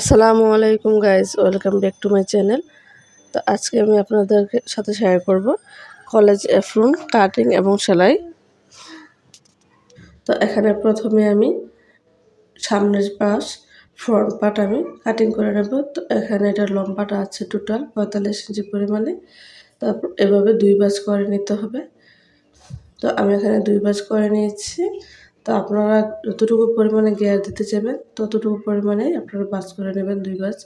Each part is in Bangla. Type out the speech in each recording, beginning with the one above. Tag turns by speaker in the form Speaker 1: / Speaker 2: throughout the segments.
Speaker 1: আসসালামু আলাইকুম guys welcome back to my channel তো আজকে আমি আপনাদের সাথে শেয়ার করব কলেজ এফ্রুন কাটিং এবং সেলাই। তো এখানে প্রথমে আমি সামনের পাশ ফ্রন্ট পার্ট আমি কাটিং করে নেব। তো এখানে এটা লম্বাটা আছে টোটাল পঁয়তাল্লিশ ইঞ্চি পরিমাণে। তারপর এভাবে দুই বাজ করে নিতে হবে। তো আমি এখানে দুই বাজ করে নিয়েছি। তো আপনারা যতটুকু পরিমাণে গিয়ার দিতে চাইবেন, ততটুকু পরিমাণে আপনারা বাস করে নেবেন দুই বাস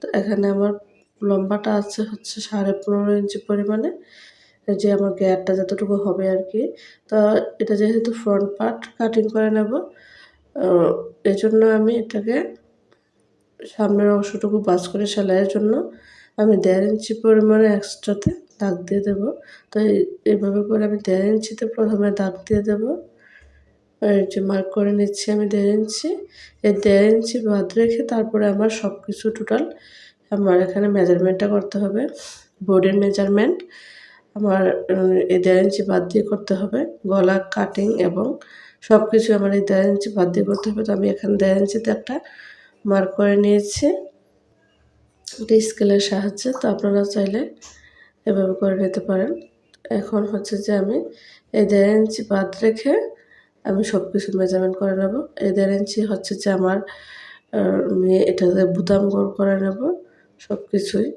Speaker 1: তো এখানে আমার লম্বাটা আছে হচ্ছে সাড়ে পনেরো ইঞ্চি পরিমাণে। যে আমার গিয়ারটা যতটুকু হবে আর কি। তো এটা যেহেতু ফ্রন্ট পার্ট কাটিং করে নেব এই জন্য আমি এটাকে সামনের অংশটুকু বাস করে সেলাইয়ের জন্য আমি দেড় ইঞ্চি পরিমাণে এক্সট্রাতে দাগ দিয়ে দেবো। তো এইভাবে করে আমি দেড় ইঞ্চিতে প্রথমে দাগ দিয়ে দেবো। যে মার্ক করে নিচ্ছি আমি দেড় ইঞ্চি। এই দেড় ইঞ্চি বাদ রেখে তারপরে আমার সব কিছু টোটাল আমার এখানে মেজারমেন্টটা করতে হবে। বোর্ডের মেজারমেন্ট আমার, এই দেড় ইঞ্চি বাদ দিয়ে করতে হবে। গলা কাটিং এবং সব কিছু আমার এই দেড় ইঞ্চি বাদ দিয়ে করতে হবে। তো আমি এখানে দেড় ইঞ্চিতে একটা মার্ক করে নিয়েছি। এটা স্কেলের সাহায্যে, তো আপনারা চাইলে এভাবে করে নিতে পারেন। এখন হচ্ছে যে আমি এই দেড় ইঞ্চি বাদ রেখে আমি সব কিছু মেজারমেন্ট করে নেব। এই দেড় ইঞ্চি হচ্ছে যে আমার মেয়ে, এটাতে বুতাম গোল করে নেব সব কিছুই।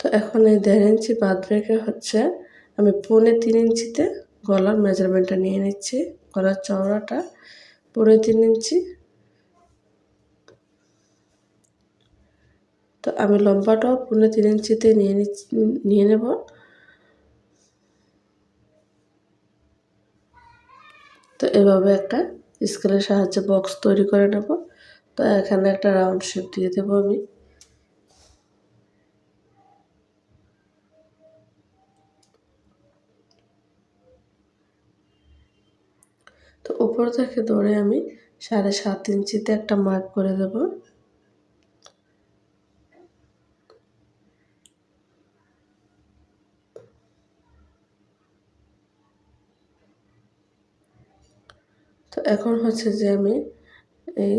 Speaker 1: তো এখন এই দেড় ইঞ্চি বাদ রেখে হচ্ছে আমি পৌনে তিন ইঞ্চিতে গলার মেজারমেন্টটা নিয়ে নিচ্ছি, গলার চওড়াটা পৌনে তিন ইঞ্চি। তো আমি লম্বাটাও পনেরো তিন ইঞ্চিতে নিয়ে নিয়ে নেব। তো এভাবে একটা স্কেলের সাহায্যে বক্স তৈরি করে নেব। তো এখানে একটা রাউন্ড শেপ দিয়ে দেবো আমি। তো উপর থেকে ধরে আমি সাড়ে সাত ইঞ্চিতে একটা মার্ক করে দেবো। এখন হচ্ছে যে আমি এই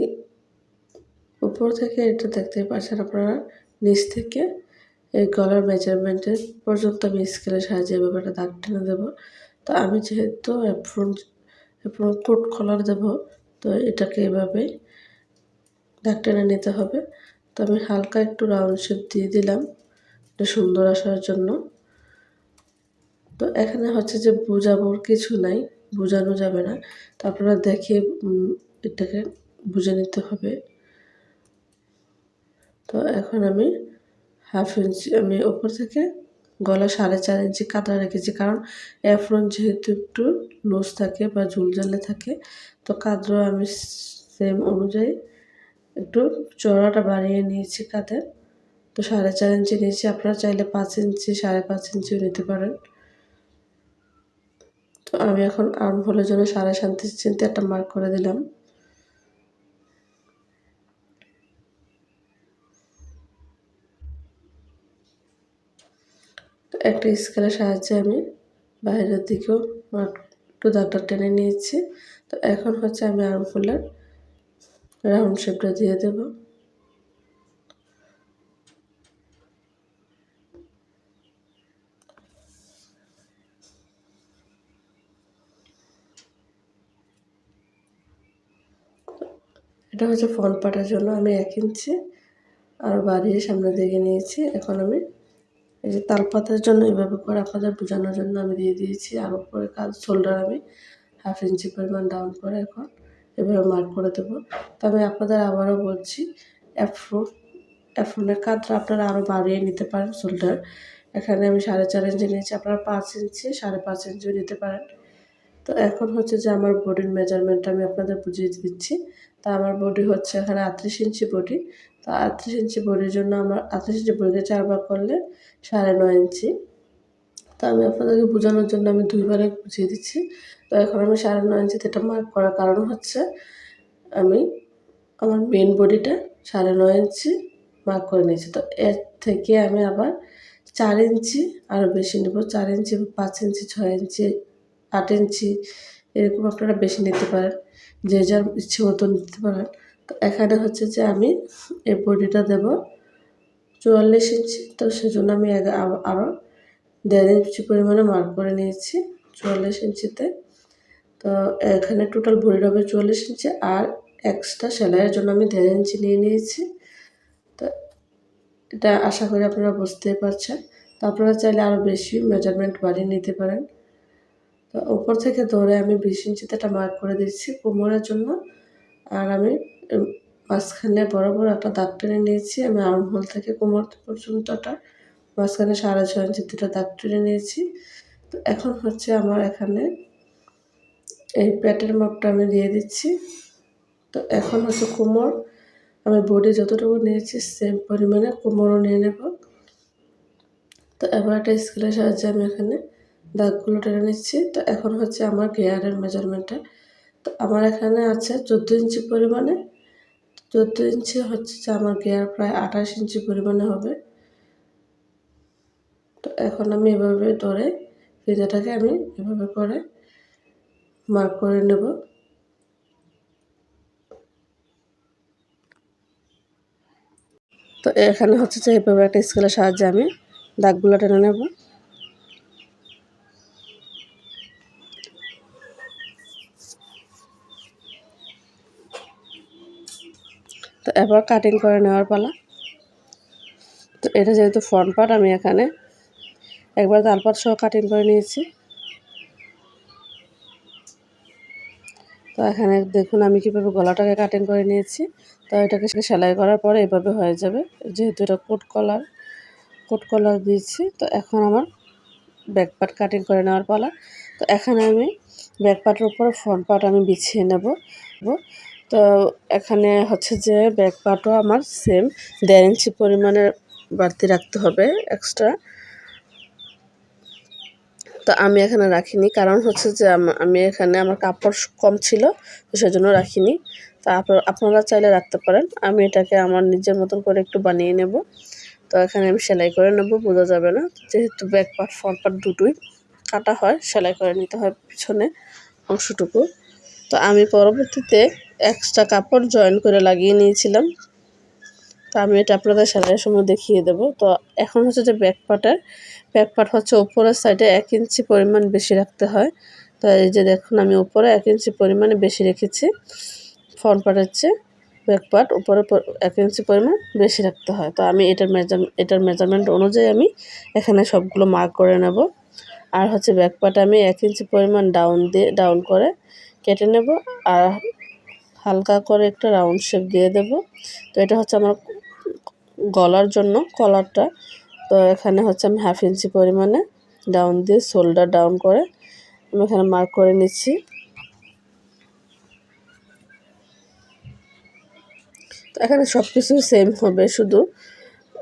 Speaker 1: উপর থেকে এটা দেখতে পাচ্ছেন আপনারা, নিচ থেকে এই গলার মেজারমেন্টের পর্যন্ত আমি স্কেলের সাহায্যে ব্যাপারটা দাগ টেনে দেবো। তো আমি যেহেতু অ্যাপ্রন অ্যাপ্রন কোট কলার দেবো, তো এটাকে এভাবে দাগ টেনে নিতে হবে। তো আমি হালকা একটু রাউন্ড শেপ দিয়ে দিলাম, এটা সুন্দর আসার জন্য। তো এখানে হচ্ছে যে বোঝাবোর কিছু নাই। বোঝানো যাবে না। তো আপনারা দেখে এটাকে বুঝে নিতে হবে। তো এখন আমি হাফ ইঞ্চি আমি ওপর থেকে গলা সাড়ে চার ইঞ্চি কাটা রেখেছি। কারণ এফরন যেহেতু একটু লুজ থাকে বা ঝুলঝালে থাকে, তো কাদর আমি সেম অনুযায়ী একটু চড়াটা বাড়িয়ে নিয়েছি কাদের তো সাড়ে চার ইঞ্চি নিয়েছি। আপনারা চাইলে পাঁচ ইঞ্চি সাড়ে পাঁচ ইঞ্চিও নিতে পারেন। তো আমি এখন আর্ম হোলের জন্য সাড়ে সাত ইঞ্চিতে একটা মার্ক করে দিলাম। একটা স্কেলের সাহায্যে আমি বাইরের দিকেও একটু দাগটা টেনে নিয়েছি। তো এখন হচ্ছে আমি আর্ম ফুলের রাউন্ড শেপটা দিয়ে দেবো। এটা হচ্ছে ফ্রন্ট পাটার জন্য আমি এক ইঞ্চি আর বাড়িয়ে সামনে দিকে নিয়েছি। এখন আমি এই যে তালপাতার জন্য এভাবে করে আপনাদের বোঝানোর জন্য আমি দিয়ে দিয়েছি। আর উপরে কাজ শোল্ডার আমি হাফ ইঞ্চি পরিমাণ ডাউন করে এখন এভাবে মার্ক করে দেবো। তবে আপনাদের আবারও বলছি অ্যাফ্রো অ্যাফ্রোনের কাজটা আপনারা আরও বাড়িয়ে নিতে পারেন শোল্ডার। এখানে আমি সাড়ে চার ইঞ্চি নিয়েছি, আপনারা পাঁচ ইঞ্চি, সাড়ে পাঁচ ইঞ্চিও নিতে পারেন। তো এখন হচ্ছে যে আমার বডির মেজারমেন্টটা আমি আপনাদের বুঝিয়ে দিচ্ছি। তা আমার বডি হচ্ছে এখানে আটত্রিশ ইঞ্চি বডি তা আটত্রিশ ইঞ্চি বডির জন্য আমার আটত্রিশ ইঞ্চি বডিকে চার ভাগ করলে সাড়ে নয় ইঞ্চি। তা আমি আপনাদেরকে বোঝানোর জন্য আমি দুইবারে বুঝিয়ে দিচ্ছি। তো এখন আমি সাড়ে নয় ইঞ্চিতে এটা মার্ক করার কারণ হচ্ছে আমি আমার মেন বডিটা সাড়ে নয় ইঞ্চি মার্ক করে নিয়েছি। তো এর থেকে আমি আবার চার ইঞ্চি আরও বেশি নেব। চার ইঞ্চি পাঁচ ইঞ্চি, ছয় ইঞ্চি আট ইঞ্চি এরকম আপনারা বেশি নিতে পারেন, যে যার ইচ্ছে মতো নিতে পারেন। তো এখানে হচ্ছে যে আমি এই বডিটা দেব চুয়াল্লিশ ইঞ্চি। তো সেজন্য আমি আরও দেড় ইঞ্চি পরিমাণে মার্ক করে নিয়েছি চুয়াল্লিশ ইঞ্চিতে। তো এখানে টোটাল ভরির হবে চুয়াল্লিশ ইঞ্চি আর এক্সট্রা সেলাইয়ের জন্য আমি দেড় ইঞ্চি নিয়ে নিয়েছি। তো এটা আশা করি আপনারা বুঝতেই পারছেন। তো আপনারা চাইলে আরও বেশি মেজারমেন্ট বাড়িয়ে নিতে পারেন। তো উপর থেকে ধরে আমি বিশ ইঞ্চিতে একটা মার্ক করে দিচ্ছি কোমরের জন্য। আর আমি মাঝখানে বড় একটা দাগ টেনে নিয়েছি। আমি আর্ম হোল থেকে কোমর পর্যন্তটা, মাঝখানে সাড়ে ছয় ইঞ্চি দুটো দাগ টেনে নিয়েছি। তো এখন হচ্ছে আমার এখানে এই প্যাটের মাপটা আমি দিয়ে দিচ্ছি। তো এখন হচ্ছে কোমর, আমি বডি যতটুকু নিয়েছি সেম পরিমাণে কোমরও নিয়ে নেব। তো এবার একটা স্কেলের সাহায্যে আমি এখানে দাগগুলো টেনে নিচ্ছি। তো এখন হচ্ছে আমার গেয়ারের মেজারমেন্টটা তো আমার এখানে আছে চোদ্দ ইঞ্চি পরিমাণে। চোদ্দ ইঞ্চি হচ্ছে যে আমার গেয়ার প্রায় আঠাশ ইঞ্চি পরিমাণে হবে। তো এখন আমি এভাবে ধরে ফিতাটাকে আমি এভাবে করে মার্ক করে নেব। তো এখানে হচ্ছে যে এভাবে একটা স্কেলের সাহায্যে আমি দাগগুলো টেনে নেব। এবার কাটিং করে নেওয়ার পালা। তো এটা যেহেতু ফ্রন্ট পার্ট আমি এখানে একবার দাল পাট সহ কাটিং করে নিয়েছি। তো এখানে দেখুন আমি কীভাবে গলাটাকে কাটিং করে নিয়েছি। তো এটাকে সেলাই করার পরে এভাবে হয়ে যাবে, যেহেতু এটা কোট কলার কোট কলার দিয়েছি। তো এখন আমার ব্যাক পার্ট কাটিং করে নেওয়ার পালা। তো এখানে আমি ব্যাক পার্টের উপরে ফ্রন্ট পার্ট আমি বিছিয়ে নেব। তো এখানে হচ্ছে যে ব্যাক পার্টও আমার সেম দেড় ইঞ্চি পরিমাণের বাড়তি রাখতে হবে এক্সট্রা তো আমি এখানে রাখিনি, কারণ হচ্ছে যে আমি এখানে আমার কাপড় কম ছিল, তো সেজন্য রাখিনি। তা আপনারা চাইলে রাখতে পারেন। আমি এটাকে আমার নিজের মতন করে একটু বানিয়ে নেব। তো এখানে আমি সেলাই করে নেব, বোঝা যাবে না। যেহেতু ব্যাক পার্ট ফ্রন্ট পার্ট দুটোই কাটা হয়, সেলাই করে নিতে হয় পিছনে অংশটুকু। তো আমি পরবর্তীতে এক্সট্রা কাপড় জয়েন করে লাগিয়ে নিয়েছিলাম। তো আমি এটা আপনাদের সেলাইয়ের সময় দেখিয়ে দেব। তো এখন হচ্ছে যে ব্যাক পার্টের ব্যাক পার্ট হচ্ছে উপরের সাইডে এক ইঞ্চি পরিমাণ বেশি রাখতে হয়। তো এই যে দেখুন আমি উপরে এক ইঞ্চি পরিমাণে বেশি রেখেছি। ফ্রন্ট পার্টের চেয়ে ব্যাক পার্ট উপরে এক ইঞ্চি পরিমাণ বেশি রাখতে হয়। তো আমি এটার মেজার এটার মেজারমেন্ট অনুযায়ী আমি এখানে সবগুলো মার্ক করে নেব। আর হচ্ছে ব্যাক পার্ট আমি এক ইঞ্চি পরিমাণ ডাউন দিয়ে ডাউন করে কেটে নেব। আর হালকা করে একটা রাউন্ড শেপ দিয়ে দেব। তো এটা হচ্ছে আমার গলার জন্য কলারটা তো এখানে হচ্ছে আমি হাফ ইঞ্চি পরিমাণে ডাউন দিয়ে শোল্ডার ডাউন করে আমি এখানে মার্ক করে নিচ্ছি। তো এখানে সব কিছু সেম হবে, শুধু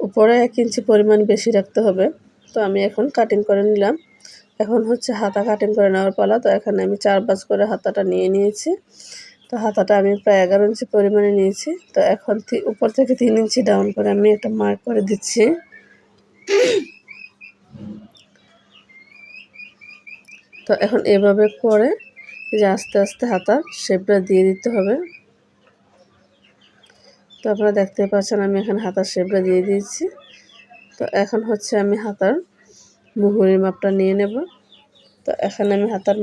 Speaker 1: উপরে এক ইঞ্চি পরিমাণ বেশি রাখতে হবে। তো আমি এখন কাটিং করে নিলাম। এখন হচ্ছে হাতা কাটিং করে নেওয়ার পালা। তো এখানে আমি চার বাজ করে হাতাটা নিয়ে নিয়েছি। তো হাতাটা আমি প্রায় এগারো ইঞ্চি পরিমাণে নিয়েছি। তো এখন উপর থেকে তিন ইঞ্চি ডাউন করে আমি একটা মার্ক করে দিচ্ছি। তো এখন এভাবে করে যে আস্তে আস্তে হাতা শেপটা দিয়ে দিতে হবে। তো আপনারা দেখতে পাচ্ছেন আমি এখানে হাতার শেপটা দিয়ে দিয়েছি। তো এখন হচ্ছে আমি হাতার মুহুরির মাপটা নিয়ে নেব। তো এখানে আমি হাতার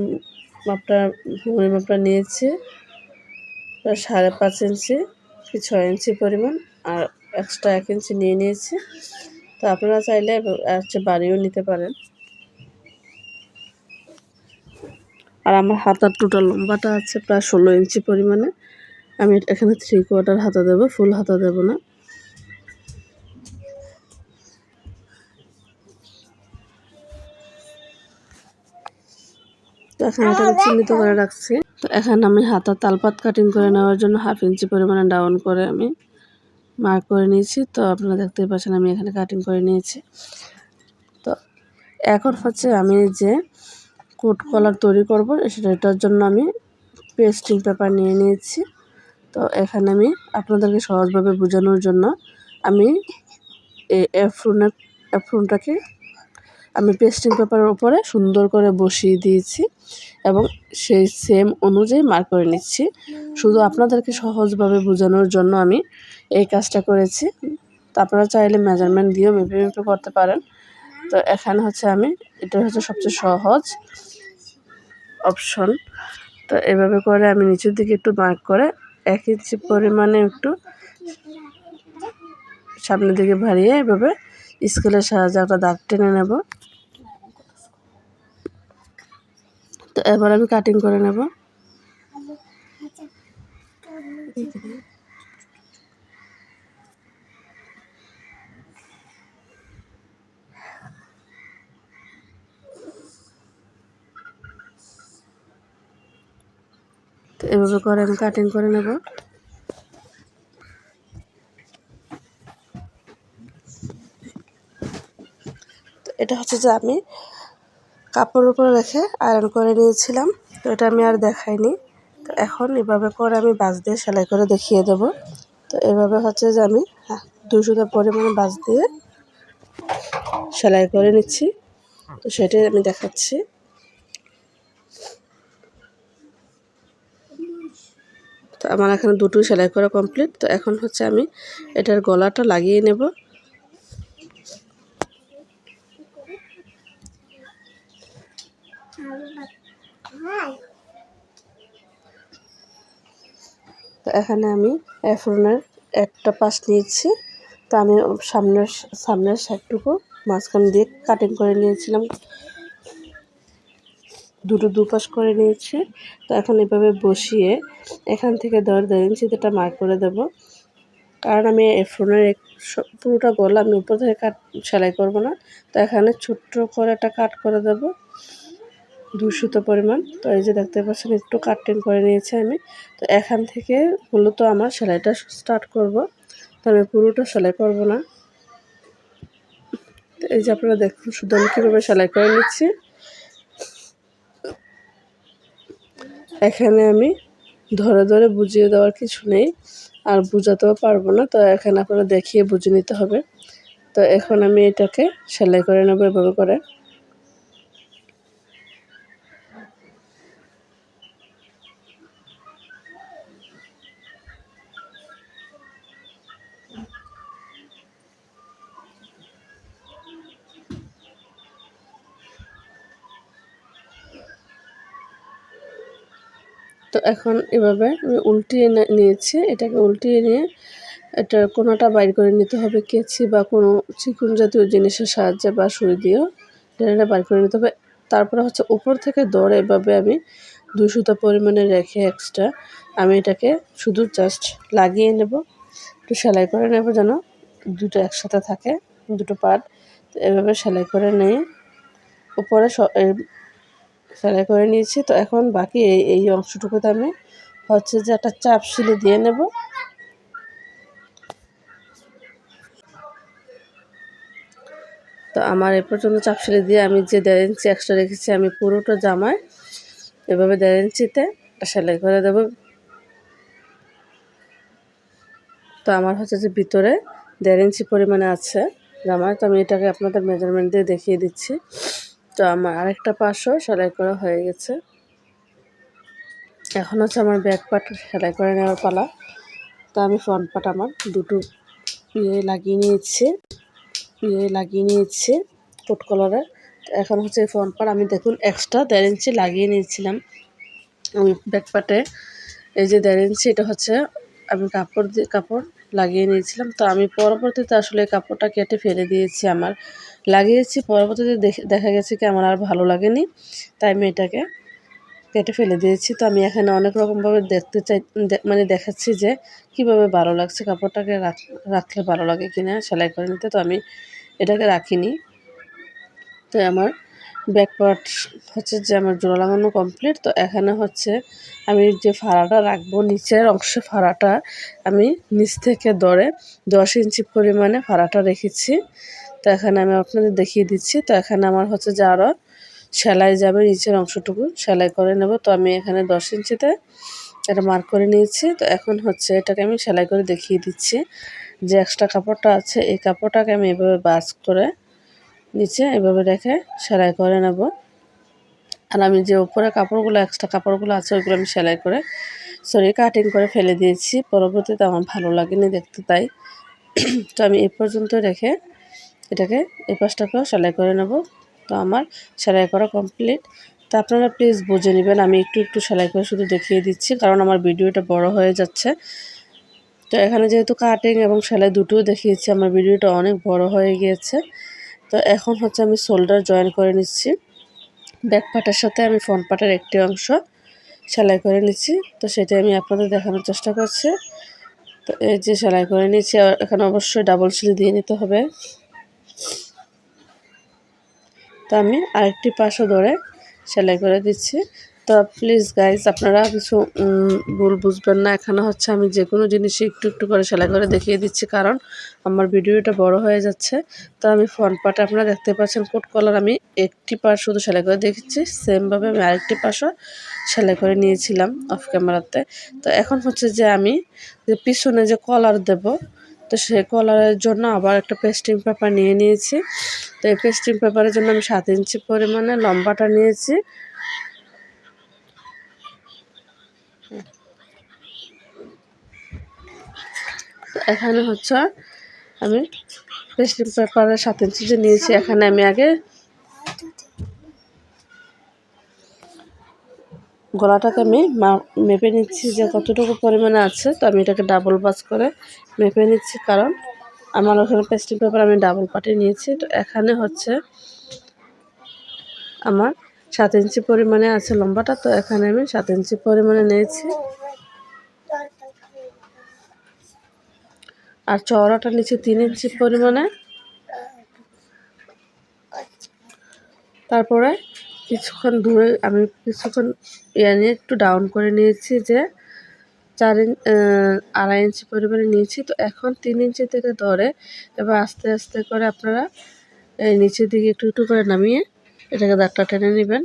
Speaker 1: মাপটা মুহুরি মাপটা নিয়েছি। সাড়ে পাঁচ ইঞ্চি কি ছয় ইঞ্চি পরিমাণ, আর এক্সট্রা এক ইঞ্চি নিয়ে নিয়েছি। তো আপনারা চাইলে হচ্ছে বাড়িও নিতে পারেন। আর আমার হাতার টোটাল লম্বাটা আছে প্রায় ষোলো ইঞ্চি পরিমাণে। আমি এখানে থ্রি কোয়ার্টার হাতা দেবো ফুল হাতা দেবো না। তো এখানে এটা চিহ্নিত করে রাখছি। তো এখানে আমি হাতা তালপাত কাটিং করে নেওয়ার জন্য হাফ ইঞ্চি পরিমাণে ডাউন করে আমি মার্ক করে নিয়েছি। তো আপনারা দেখতে পাচ্ছেন আমি এখানে কাটিং করে নিয়েছি। তো এখন হচ্ছে আমি যে কোট কলার তৈরি করব সেটার জন্য আমি পেস্টিং পেপার নিয়ে নিয়েছি। তো এখানে আমি আপনাদেরকে সহজভাবে বোঝানোর জন্য আমি এই অ্যাফ্রুনের অ্যাফ্রুনটাকে আমি পেস্টিং পেপারের উপরে সুন্দর করে বসিয়ে দিয়েছি এবং সেই সেম অনুযায়ী মার্ক করে নিচ্ছি। শুধু আপনাদেরকে সহজভাবে বোঝানোর জন্য আমি এই কাজটা করেছি। তো আপনারা চাইলে মেজারমেন্ট দিয়েও মেপে মেপে করতে পারেন। তো এখানে হচ্ছে আমি, এটা হচ্ছে সবচেয়ে সহজ অপশন তো এভাবে করে আমি নিচের দিকে একটু মার্ক করে এক ইঞ্চি পরিমাণে একটু সামনের দিকে ভারিয়ে এভাবে স্কেলের সাহায্যে একটা দাগ টেনে নেব। তো এবার আমি কাটিং করে নেব। তো এভাবে করে আমি কাটিং করে নেব। এটা হচ্ছে যে আমি কাপড়ের উপর রেখে আয়রন করে নিয়েছিলাম। তো এটা আমি আর দেখাইনি। তো এখন এভাবে করে আমি বাঁশ দিয়ে সেলাই করে দেখিয়ে দেব। তো এভাবে হচ্ছে যে আমি দুশোটা পরিমাণে বাঁশ দিয়ে সেলাই করে নিচ্ছি। তো সেটাই আমি দেখাচ্ছি। তো আমার এখানে দুটোই সেলাই করা কমপ্লিট তো এখন হচ্ছে আমি এটার গলাটা লাগিয়ে নেব। তো এখানে আমি এফরনের একটা পাশ নিয়েছি। তো আমি সামনের সামনের সাইডটুকু মাঝখান দিয়ে কাটিং করে নিয়েছিলাম। দুটো দুপাশ করে নিয়েছি। তো এখন এভাবে বসিয়ে এখান থেকে দর দেড় ইঞ্চিটা মার্ক করে দেব। কারণ আমি এফরনের এক পুরোটা গলা আমি উপর থেকে কাট সেলাই করব না। তো এখানে ছোট্ট করে একটা কাট করে দেব। দুশোতো পরিমাণ। তো এই যে দেখতে পাচ্ছেন, একটু কাটিং করে নিয়েছি আমি। তো এখান থেকে মূলত আমার সেলাইটা স্টার্ট করব। তো আমি পুরোটা সেলাই করব না। তো এই যে আপনারা দেখুন, শুধু আমি কীভাবে সেলাই করে নিচ্ছি। এখানে আমি ধরে ধরে বুঝিয়ে দেওয়ার কিছু নেই, আর বুঝাতেও পারব না। তো এখানে আপনারা দেখিয়ে বুঝে নিতে হবে। তো এখন আমি এটাকে সেলাই করে নেব এভাবে করে। তো এখন এভাবে আমি উল্টিয়ে নিয়েছি। এটাকে উল্টিয়ে নিয়ে এটা কোনোটা বাইর করে নিতে হবে কেচি বা কোনো চিকুন জাতীয় জিনিসের সাহায্যে বা সুই দিয়েও এটা বাইর করে নিতে হবে। তারপরে হচ্ছে উপর থেকে দৌড়ে এভাবে আমি দুই সুতো পরিমাণে রেখে এক্সট্রা আমি এটাকে শুধু জাস্ট লাগিয়ে নেব। একটু সেলাই করে নেব যেন দুটো একসাথে থাকে, দুটো পার্ট এভাবে সেলাই করে নিয়ে উপরে সেলাই করে নিয়েছি। তো এখন বাকি এই এই অংশটুকুতে আমি হচ্ছে যে একটা চাপ শিলে দিয়ে নেব। তো আমার এ পর্যন্ত চাপ শিলে দিয়ে আমি যে দেড় ইঞ্চি এক্সট্রা রেখেছি, আমি পুরোটা জামায় এভাবে দেড় ইঞ্চিতে সেলাই করে দেব। তো আমার হচ্ছে যে ভিতরে দেড় ইঞ্চি পরিমাণে আছে জামায়। তো আমি এটাকে আপনাদের মেজারমেন্ট দিয়ে দেখিয়ে দিচ্ছি। তো আমার আরেকটা পাশও সেলাই করা হয়ে গেছে। এখন হচ্ছে আমার ব্যাক পার্ট সেলাই করে নেওয়ার পালা। তো আমি ফ্রন্ট পার্ট আমার দুটো ইয়ে লাগিয়ে নিয়েছি ইয়ে লাগিয়ে নিয়েছি কোট কলারে এখন হচ্ছে এই ফ্রন্ট পার্ট আমি দেখুন এক্সট্রা দেড় ইঞ্চি লাগিয়ে নিয়েছিলাম। ব্যাক পার্টে এই যে দেড় ইঞ্চি, এটা হচ্ছে আমি কাপড় দিয়ে, কাপড় লাগিয়ে নিয়েছিলাম। তো আমি পরবর্তীতে আসলে কাপড়টা কেটে ফেলে দিয়েছি আমার। লাগিয়েছি, পরবর্তীতে দেখা গেছে কি আমার আর ভালো লাগেনি। তাই আমি এটাকে কেটে ফেলে দিয়েছি। তো আমি এখানে অনেক রকমভাবে দেখতে চাই মানে দেখাচ্ছি যে কীভাবে ভালো লাগছে কাপড়টাকে রাখলে ভালো লাগে কিনা সেলাই করে নিতে। তো আমি এটাকে রাখিনি। তো আমার ব্যাক পার্ট হচ্ছে যে আমার জোড়া লাগানো কমপ্লিট তো এখানে হচ্ছে আমি যে ফাড়াটা রাখব, নিচের অংশে ফাড়াটা, আমি নিচ থেকে দরে দশ ইঞ্চি পরিমাণে ফাড়াটা রেখেছি। তো এখানে আমি আপনাদের দেখিয়ে দিচ্ছি, তো এখানে আমার হচ্ছে যে আরও সেলাই যাবে নিচের অংশটুকু, সেলাই করে নেব। তো আমি এখানে দশ ইঞ্চিতে এটা মার্ক করে নিয়েছি। তো এখন হচ্ছে এটাকে আমি সেলাই করে দেখিয়ে দিচ্ছি যে এক্সট্রা কাপড়টা আছে, এই কাপড়টাকে আমি এভাবে বাস করে নিচে এভাবে রেখে সেলাই করে নেব। আর আমি যে উপরে কাপড়গুলো এক্সট্রা কাপড়গুলো আছে, ওইগুলো আমি সেলাই করে সরি কাটিং করে ফেলে দিয়েছি। পরবর্তীতে আমার ভালো লাগেনি দেখতে তাই। তো আমি এ পর্যন্ত রেখে এটাকে এই পাশটাকেও সেলাই করে নেব। তো আমার সেলাই করা কমপ্লিট তো আপনারা প্লিজ বুঝে নেবেন, আমি একটু একটু সেলাই করে শুধু দেখিয়ে দিচ্ছি, কারণ আমার ভিডিওটা বড় হয়ে যাচ্ছে। তো এখানে যেহেতু কাটিং এবং সেলাই দুটোও দেখিয়েছি, আমার ভিডিওটা অনেক বড় হয়ে গিয়েছে। তো এখন হচ্ছে আমি সোল্ডার জয়েন করে নিচ্ছি। ব্যাক পাটার সাথে আমি ফ্রন্ট পাটার একটি অংশ সেলাই করে নিচ্ছি। তো সেটা আমি আপনাদের দেখানোর চেষ্টা করছি। তো এই যে সেলাই করে নিচ্ছি এখানে অবশ্যই ডাবল সিলি দিয়ে নিতে হবে। তো আমি আরেকটি পাশও ধরে সেলাই করে দিচ্ছি। তো প্লিজ গাইজ আপনারা কিছু ভুল বুঝবেন না। এখানে হচ্ছে আমি যে কোনো জিনিসই একটু একটু করে সেলাই করে দেখিয়ে দিচ্ছি, কারণ আমার ভিডিওটা বড় হয়ে যাচ্ছে। তো আমি ফ্রন্ট পার্টে আপনারা দেখতে পাচ্ছেন কোট কলার আমি একটি পার্ট শুধু সেলাই করে দেখেছি সেমভাবে আমি আরেকটি পাশও সেলাই করে নিয়েছিলাম অফ ক্যামেরাতে তো এখন হচ্ছে যে আমি যে পিছনে যে কলার দেব, তো সেই কলারের জন্য আবার একটা পেস্টিং পেপার নিয়ে নিয়েছি। তো এই পেস্টিং পেপারের জন্য আমি সাত ইঞ্চি পরিমাণে লম্বাটা নিয়েছি। এখানে হচ্ছে আমি পেস্টিং পেপারের সাত ইঞ্চি যে নিয়েছি, এখানে আমি আগে গলাটাকে আমি মেপে নিচ্ছি যে কতটুকু পরিমাণে আছে, তো আমি এটাকে ডাবল বাস করে মেপে নিচ্ছি, কারণ আমার ওখানে পেস্টিং পেপার আমি ডাবল পাটে নিয়েছি, তো এখানে হচ্ছে আমার সাত ইঞ্চি পরিমাণে আছে লম্বাটা, তো এখানে আমি সাত ইঞ্চি পরিমাণে নিয়েছি। আর চওড়াটা নিচে তিন ইঞ্চি পরিমাণে। তারপরে কিছুক্ষণ দূরে আমি কিছুক্ষণ ইয়ে নিয়ে একটু ডাউন করে নিয়েছি যে চার ইঞ্চ আড়াই ইঞ্চি পরিমাণে নিয়েছি। তো এখন তিন ইঞ্চি থেকে ধরে এবার আস্তে আস্তে করে আপনারা এই নিচের দিকে একটু একটু করে নামিয়ে এটাকে দাগটা টেনে নেবেন।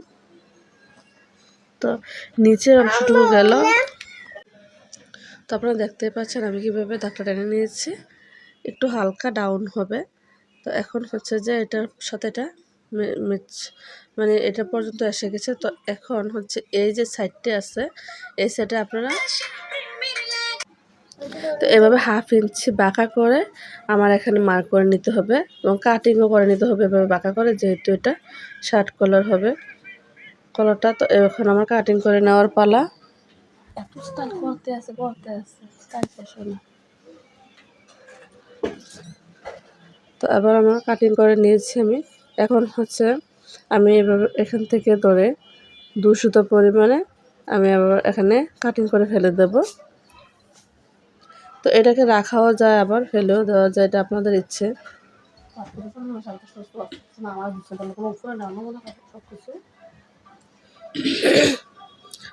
Speaker 1: তো নিচের অংশটুকু গেল। তো আপনারা দেখতে পাচ্ছেন আমি কীভাবে দাগটা টেনে নিয়েছি। একটু হালকা ডাউন হবে। তো এখন হচ্ছে যে এটার সাথে এটা মানে এটা পর্যন্ত এসে গেছে। তো এখন হচ্ছে এই যে সাইডটি আছে, এই সাইডে আপনারা তো এভাবে হাফ ইঞ্চি বাঁকা করে আমার এখানে মার্ক করে নিতে হবে এবং কাটিংও করে নিতে হবে এভাবে বাঁকা করে, যেহেতু এটা শার্ট কালার হবে। কালারটা তো এখন আমার কাটিং করে নেওয়ার পালা। এত স্টাইল করতে আছে করতে আছে স্টাইল না তো এবার আমার কাটিং করে নিয়েছি আমি। এখন হচ্ছে আমি এবার এখান থেকে ধরে দুশত পরিমাণে আমি আবার এখানে কাটিং করে ফেলে দেব। তো এটাকে রাখাও যায় আবার ফেলেও দেওয়া যায় এটা আপনাদের ইচ্ছে।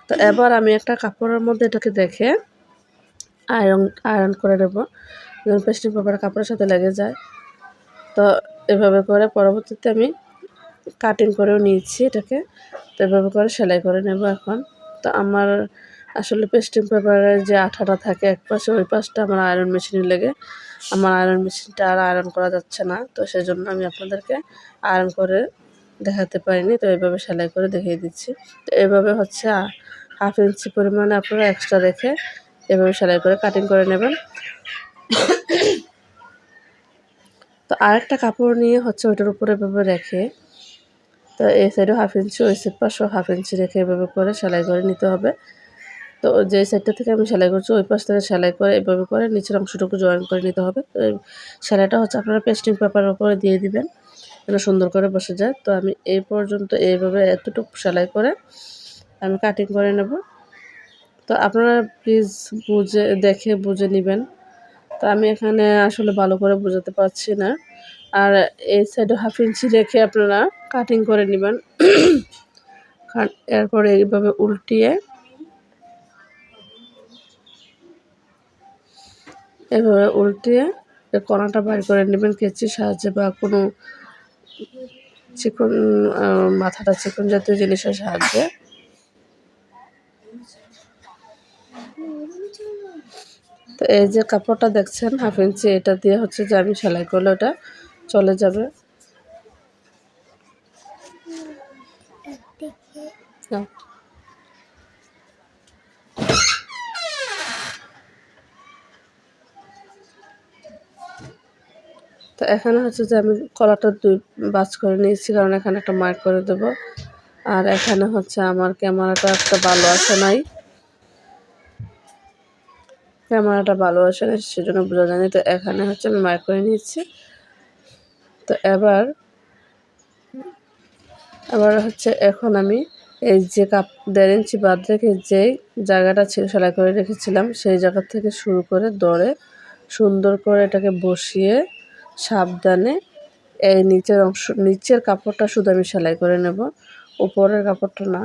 Speaker 1: তো এবার আমি একটা কাপড়ের মধ্যে এটাকে দেখে আয়রন আয়রন করে নেব। যেমন পেস্টিং পেপার কাপড়ের সাথে লেগে যায়। তো এভাবে করে পরবর্তীতে আমি কাটিং করেও নিয়েছি এটাকে। তো এভাবে করে সেলাই করে নেব এখন। তো আমার আসলে পেস্টিং পেপারের যে আঠাটা থাকে এক পাশে, ওই পাশটা আমার আয়রন মেশিনে লেগে। আমার আয়রন মেশিনটা আর আয়রন করা যাচ্ছে না। তো সেই জন্য আমি আপনাদেরকে আয়রন করে দেখাতে পারিনি। তো এইভাবে সেলাই করে দেখিয়ে দিচ্ছি। তো এভাবে হচ্ছে হাফ ইঞ্চি পরিমাণে আপনারা এক্সট্রা রেখে এভাবে সেলাই করে কাটিং করে নেবেন। তো আরেকটা কাপড় নিয়ে হচ্ছে ওইটার উপরে এভাবে রেখে, তো এই সাইডেও হাফ ইঞ্চি, ওই সাইড পাশেও হাফ ইঞ্চি রেখে এভাবে করে সেলাই করে নিতে হবে। তো যে সাইডটা থেকে আমি সেলাই করছি, ওই পাশ থেকে সেলাই করে এভাবে করে নিচের অংশটুকু জয়েন করে নিতে হবে। তো সেলাইটা হচ্ছে আপনারা পেস্টিং পেপারের উপরে দিয়ে দিবেন, যেন সুন্দর করে বসে যায়। তো আমি এই পর্যন্ত এইভাবে এতটুকু সেলাই করে আমি কাটিং করে নেব। তো আপনারা প্লিজ বুঝে, দেখে বুঝে নেবেন। তো আমি এখানে আসলে ভালো করে বোঝাতে পারছি না। আর এই সাইডে হাফ ইঞ্চি রেখে আপনারা কাটিং করে নেবেন। এরপরে এইভাবে উল্টিয়ে এভাবে উল্টিয়ে কণাটা বাইর করে নেবেন কেচির সাহায্যে বা কোনো চিকন মাথাটা চিকন জাতীয় জিনিসের সাহায্যে। তো এই যে কাপড়টা দেখছেন, হাফ ইঞ্চি, এটা দিয়ে হচ্ছে যে আমি সেলাই করলে ওটা চলে যাবে। তো এখানে হচ্ছে যে আমি কলাটা দুই বাস করে নিয়েছি, কারণ এখানে একটা মার্ক করে দেব। আর এখানে হচ্ছে আমার ক্যামেরাটা একটা ভালো আছে নাই। ক্যামেরাটা ভালো আসে না, সেজন্য বোঝা যায়নি তো এখানে হচ্ছে আমি মার্ক করে নিয়েছি। তো এবার এবার হচ্ছে এখন আমি এই যে কাপ, দেড় ইঞ্চি বাদ রেখে যেই জায়গাটা ছিল সেলাই করে রেখেছিলাম, সেই জায়গা থেকে শুরু করে দরে সুন্দর করে এটাকে বসিয়ে সাবধানে এই নিচের অংশ, নিচের কাপড়টা শুধু আমি সেলাই করে নেব, উপরের কাপড়টা না।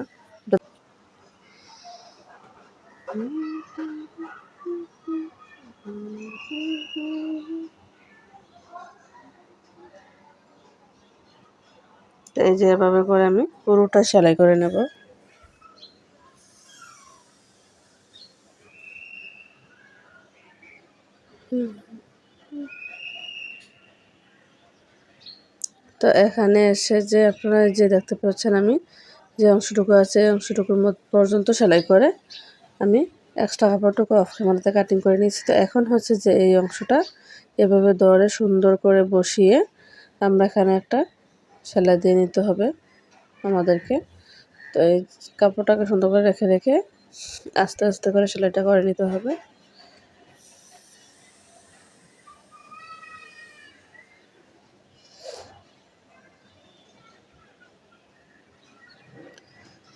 Speaker 1: এই যে এভাবে করে আমি পুরোটা সেলাই করে নেব। তো এখানে এসে যে আপনারা যে দেখতে পাচ্ছেন আমি যে অংশটুকু আছে অংশটুকুর মধ্যে পর্যন্ত সেলাই করে আমি এক্সট্রা কাপড়টুকু অফ ক্যামেরাতে কাটিং করে নিয়েছি। তো এখন হচ্ছে যে এই অংশটা এভাবে দরে সুন্দর করে বসিয়ে আমরা এখানে একটা সেলাই দিয়ে নিতে হবে আমাদেরকে। তো এই কাপড়টাকে সুন্দর করে রেখে রেখে আস্তে আস্তে করে সেলাইটা করে নিতে হবে।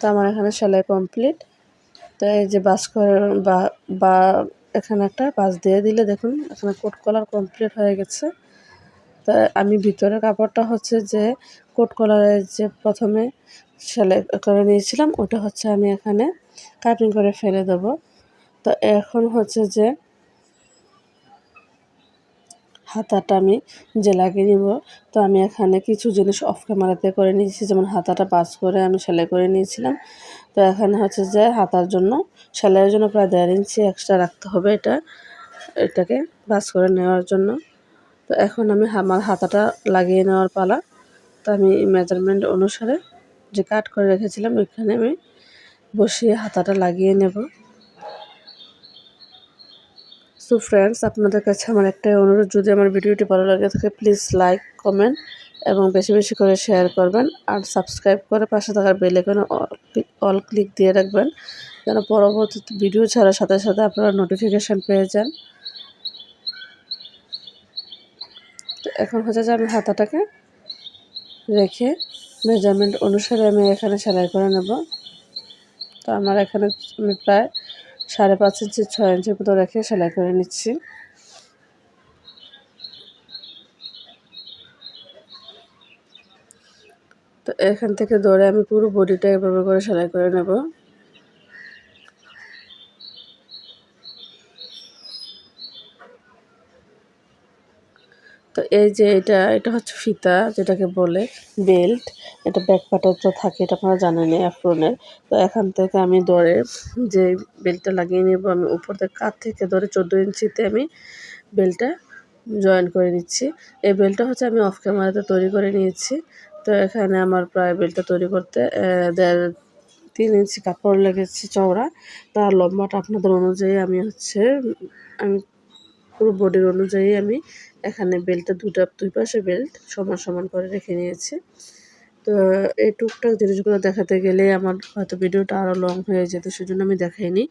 Speaker 1: তো আমার এখানে সেলাই কমপ্লিট তো এই যে বাস বা বা, এখানে একটা বাস দিয়ে দিলে দেখুন, এখানে কোট কলার কমপ্লিট হয়ে গেছে। তা আমি ভিতরে কাপড়টা হচ্ছে যে কোট কলারের যে প্রথমে সেলাই করে নিয়েছিলাম, ওটা হচ্ছে আমি এখানে কাটিং করে ফেলে দেব। তো এখন হচ্ছে যে হাতাটা আমি যে লাগিয়ে নিব তো আমি এখানে কিছু জিনিস অফ ক্যামেরাতে করে নিয়েছি, যেমন হাতাটা পাস করে আমি সেলাই করে নিয়েছিলাম। তো এখানে হচ্ছে যে হাতার জন্য, সেলাইয়ের জন্য প্রায় দেড় ইঞ্চি এক্সট্রা রাখতে হবে এটা, এটাকে বাস করে নেওয়ার জন্য। তো এখন আমি আমার হাতাটা লাগিয়ে নেওয়ার পালা। তো আমি মেজারমেন্ট অনুসারে যে কাট করে রেখেছিলাম, ওইখানে আমি বসিয়ে হাতাটা লাগিয়ে নেব। সো ফ্রেন্ডস আপনাদের কাছে আমার একটাই অনুরোধ, যদি আমার ভিডিওটি ভালো লাগে থাকে প্লিজ লাইক কমেন্ট এবং বেশি বেশি করে শেয়ার করবেন আর সাবস্ক্রাইব করে পাশে থাকার বেল আইকনে অল ক্লিক দিয়ে রাখবেন, যেন পরবর্তী ভিডিও ছাড়ার সাথে সাথে আপনারা নোটিফিকেশান পেয়ে যান। তো এখন হচ্ছে যে আমি হাতাটাকে রেখে মেজারমেন্ট অনুসারে আমি এখানে সেলাই করে নেব। তো আমার এখানে আমি প্রায় সাড়ে পাঁচ ইঞ্চি, ছয় ইঞ্চির মতো রেখে সেলাই করে নিচ্ছি। তো এখান থেকে ধরে আমি পুরো বডিটা এভাবে করে সেলাই করে নেব। তো এই যে এটা এটা হচ্ছে ফিতা, যেটাকে বলে বেল্ট। এটা ব্যাক পার্টে তো থাকে, এটা আপনারা জানেন অ্যাফ্রনের তো এখান থেকে আমি দরে যে বেল্টটা লাগিয়ে নেব, আমি উপর থেকে কাত থেকে ধরে চোদ্দ ইঞ্চিতে আমি বেল্টটা জয়েন করে নিচ্ছি। এই বেল্টটা হচ্ছে আমি অফ ক্যামেরাতে তৈরি করে নিয়েছি। তো এখানে আমার প্রায় বেল্টটা তৈরি করতে দেড়, তিন ইঞ্চি কাপড় লেগেছে চওড়া। তার লম্বাটা আপনাদের অনুযায়ী আমি হচ্ছে, আমি পুরো বডির অনুযায়ী আমি এখানে বেল্টটা দুটা, দুই পাশে বেল্ট সমান সমান করে রেখে নিয়েছি। তো, এই টুকটাক জিনিসগুলো দেখাতে গেলে আমার হয়তো ভিডিওটা আরও লং হয়ে যেত, সেজন্য আমি দেখাইনি।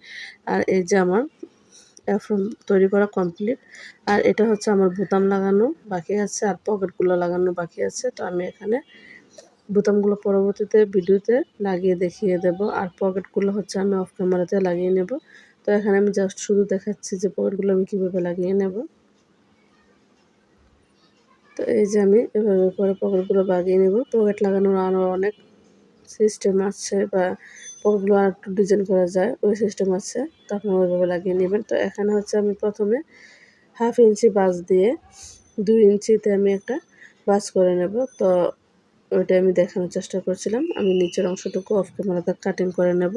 Speaker 1: আর এই যে আমার এখন তৈরি করা কমপ্লিট আর এটা হচ্ছে আমার বোতাম লাগানো, বাকি আছে আর পকেটগুলো লাগানো বাকি আছে। তো আমি এখানে বোতামগুলো পরবর্তীতে ভিডিওতে লাগিয়ে দেখিয়ে দেব, আর পকেটগুলো হচ্ছে আমি অফ ক্যামেরাতে লাগিয়ে নেব। তো এখানে আমি জাস্ট শুধু দেখাচ্ছি যে পকেটগুলো আমি কীভাবে লাগিয়ে নেব। তো এই যে আমি এভাবে করে পকেটগুলো লাগিয়ে নেব। পকেট লাগানোর আরও অনেক সিস্টেম আছে বা পকেটগুলো আর একটু ডিজাইন করা যায়, ওই সিস্টেম আছে। তো আপনারা ওইভাবে লাগিয়ে নেবেন। তো এখানে হচ্ছে আমি প্রথমে হাফ ইঞ্চি বাস দিয়ে দুই ইঞ্চিতে আমি একটা বাস করে নেব। তো ওইটা আমি দেখানোর চেষ্টা করছিলাম। আমি নিচের অংশটুকু অফ ক্যামেরাতে কাটিং করে নেব।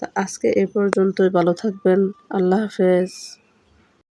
Speaker 1: তো আজকে এ পর্যন্তই। ভালো থাকবেন। আল্লাহ হাফেজ।